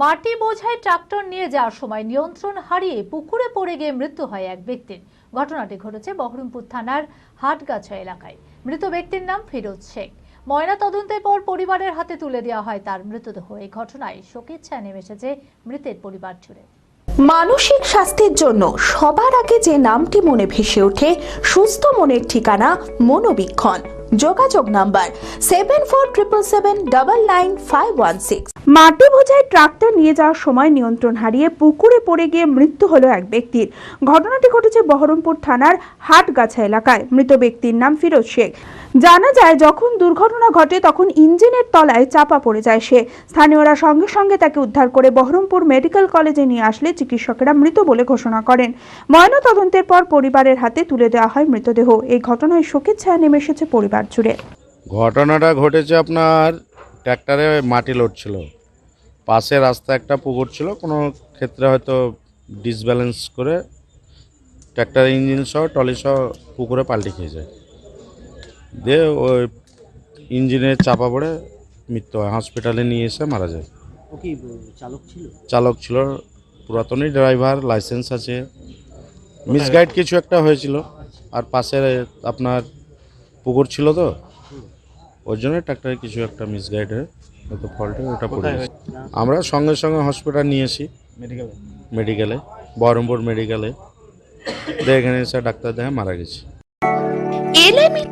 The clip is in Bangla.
মাটি বোঝায় ট্রাক্টর নিয়ে যাওয়ার সময় নিয়ন্ত্রণ হারিয়ে পুকুরে পড়ে গিয়ে মৃত্যু হয় এক ব্যক্তির। ঘটনাটি ঘটেছে বহরমপুর থানার হাটগাছা এলাকায়। মৃত ব্যক্তির নাম ফিরোজ শেখ। ময়না তদন্তের পর পরিবারের হাতে তুলে দেওয়া হয় তার মৃতদেহ। এই ঘটনায় শোকের ছায়া নেমে এসেছে মৃতের পরিবার জুড়ে। মানসিক স্বাস্থ্যের জন্য সবার আগে যে নামটি মনে ভেসে ওঠে, সুস্থ মনের ঠিকানা মনোবীক্ষণ। যোগাযোগ number seven four triple seven double nine five one six মাটি বোঝাই ট্রাক্টর নিয়ে যাওয়ার সময় নিয়ন্ত্রণ হারিয়ে পুকুরে পড়ে গিয়ে মৃত্যু হলো এক ব্যক্তির। ঘটনাটি ঘটেছে বহরমপুর থানার হাটগাছা এলাকায়। মৃত ব্যক্তির নাম ফিরোজ শেখ। জানা যায়, যখন দুর্ঘটনা ঘটে তখন ইঞ্জিনের তলায় চাপা পড়ে যায় সে। স্থানীয়রা সঙ্গে সঙ্গে তাকে উদ্ধার করে বহরমপুর মেডিকেল কলেজে নিয়ে আসলে চিকিৎসকেরা মৃত বলে ঘোষণা করেন। ময়না তদন্তের পর পরিবারের হাতে তুলে দেওয়া হয় মৃতদেহ। এই ঘটনায় শোকের ছায়া নেমে এসেছে পরিবার জুড়ে। ঘটনাটা ঘটেছে আপনার ট্র্যাক্টরে মাটি লোড ছিল পাশে রাস্তা একটা পুকুর ছিল কোনো ক্ষেত্রে হয়তো ডিসব্যালেন্স করে ট্র্যাক্টর ইঞ্জিন সহ টলি সহ পুকুরে পাল্টে খেয়ে যায়। দিয়ে ওই ইঞ্জিনে চাপা পড়ে মৃত্যু হয় হসপিটালে নিয়ে এসে মারা যায়। ও কি চালক ছিল? চালক ছিল পুরাতনই ড্রাইভার লাইসেন্স আছে। মিসগাইড কিছু একটা হয়েছিল আর পাশে আপনার পুকুর ছিল তো ওই জন্য ট্রাক্টরে কিছু একটা মিসগাইড হয়ে হয়তো ফল্টে ওটা পড়ে গেছে। আমরা সঙ্গে সঙ্গে হসপিটাল নিয়ে এসি মেডিকেলে মেডিকেলে বহরমপুর মেডিকেলে এখানে এসে ডাক্তার দেখে মারা গেছে। L M E T